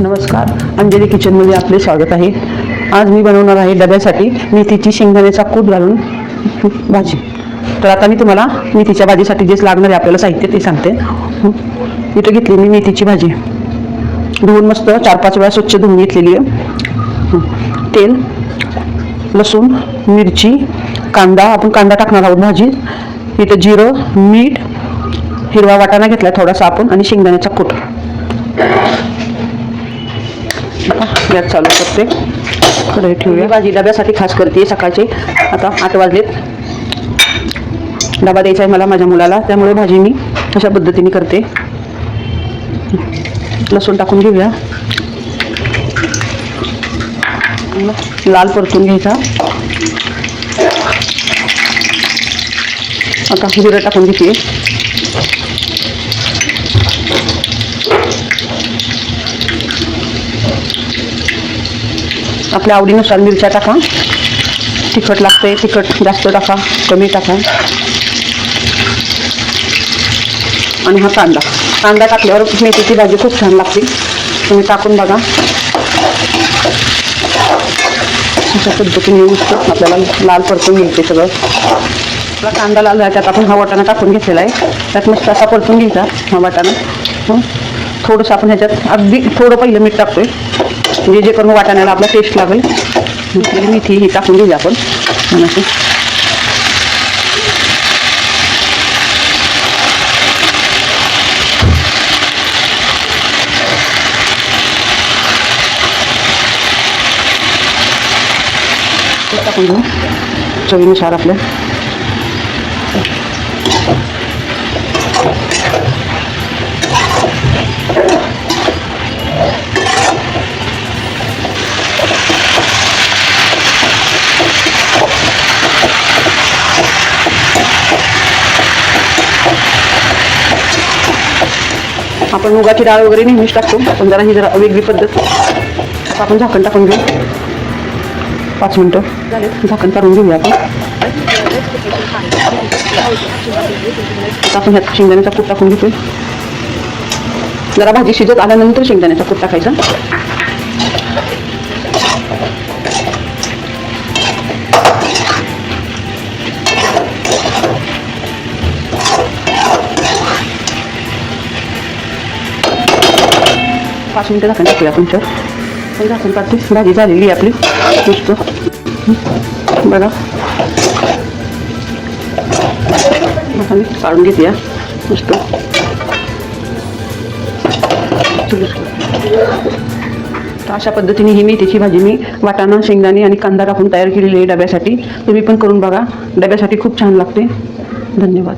नमस्कार. अंजली किचनमध्ये आपले स्वागत आहे. आज मी बनवणार आहे डब्यासाठी मेथीची शेंगदाण्याचा कूट घालून भाजी. तर आता मी तुम्हाला मेथीच्या भाजीसाठी जे लागणार आहे आपल्याला साहित्य ते सांगते. इथं घेतली मी मेथीची भाजी. धुवून मस्त चार पाच वेळा स्वच्छ धुवून घेतलेली आहे. तेल लसूण मिरची कांदा आपण कांदा टाकणार आहोत भाजीत इथं जिरं मीठ हिरवा वाटाणा घेतला थोडासा आपण आणि शेंगदाण्याचा कूट. गॅस चालू करते. कढई ठेवूया. भाजी डब्यासाठी खास करते सकाळचे. आता आठ वाजलेत. डबा द्यायचा आहे मला माझ्या मुलाला. त्यामुळे भाजी मी अशा पद्धतीने करते. लसूण टाकून घेऊया. लाल परतून घ्यायचा. आता जिरं टाकून घेते. आपल्या आवडीनुसार मिरच्या टाका. तिखट लागते तिखट जास्त टाका कमी टाका. आणि हा कांदा. कांदा टाकल्यावर मेथीची भाजी खूप छान लागते. तुम्ही टाकून बघा. अशा पद्धतीने मस्त आपल्याला लाल परतून घ्यायचे सगळं. आपला कांदा लाल आहे त्यात आपण हा वाटाणा टाकून घेतलेला आहे. त्यात मस्त असा परतून घ्यायचा हा वाटाणा. थोडंसं आपण ह्याच्यात अगदी थोडं पहिलं मीठ टाकतोय. म्हणजे जे करून वाटाण्याला आपला टेस्ट लागेल. ही मेथी ही टाकून घेऊया आपण. छान टाकून घेऊ. चवीनुसार आपल्या आपण मुगाची डाळ वगैरे नेहमीच टाकतो. पण जरा ही जरा वेगळी पद्धत. आपण झाकण टाकून घेऊ. पाच मिनटं झाले झाकण काढून घेऊया आपण. आता आपण ह्यात शेंगदाण्याचा कूट टाकून घेतोय. जरा भाजी शिजत आल्यानंतर शेंगदाण्याचा कूट टाकायचा. पाच मिनटं झाकण टाकूया आपण तर. पण झाकण काढते भाजी झालेली आहे आपली. मस्त बघा. मी काढून घेते या मस्त. तर अशा पद्धतीने ही मेथीची भाजी मी वाटाणा शेंगदाणे आणि कांदा टाकून तयार केलेली आहे डब्यासाठी. तुम्ही पण करून बघा. डब्यासाठी खूप छान लागते. धन्यवाद.